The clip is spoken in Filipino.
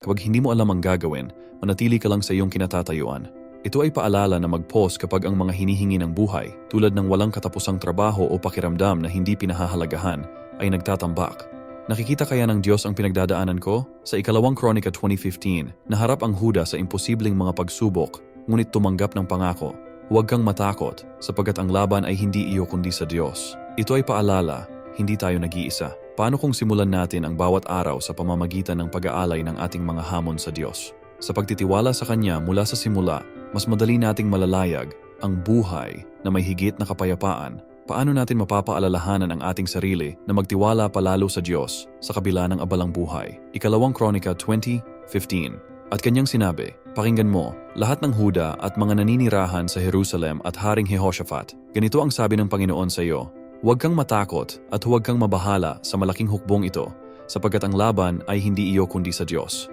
Kapag hindi mo alam ang gagawin, manatili ka lang sa iyong kinatatayuan. Ito ay paalala na mag-pause kapag ang mga hinihingi ng buhay, tulad ng walang katapusang trabaho o pakiramdam na hindi pinahahalagahan, ay nagtatambak. Nakikita kaya ng Diyos ang pinagdadaanan ko? Sa ikalawang Kronika 2015, naharap ang Huda sa imposibleng mga pagsubok, ngunit tumanggap ng pangako. Huwag kang matakot, sapagkat ang laban ay hindi iyo kundi sa Diyos. Ito ay paalala, hindi tayo nag-iisa. Paano kung simulan natin ang bawat araw sa pamamagitan ng pag-aalay ng ating mga hamon sa Diyos? Sa pagtitiwala sa Kanya mula sa simula, mas madali nating malalayag ang buhay na may higit na kapayapaan paano natin mapapaalalahanan ang ating sarili na magtiwala palalo sa Diyos sa kabila ng abalang buhay. Ikalawang Kronika 20.15 At kanyang sinabi, Pakinggan mo, lahat ng Huda at mga naninirahan sa Jerusalem at Haring Jehoshaphat, ganito ang sabi ng Panginoon sa iyo, Huwag kang matakot at huwag kang mabahala sa malaking hukbong ito, sapagkat ang laban ay hindi iyo kundi sa Diyos.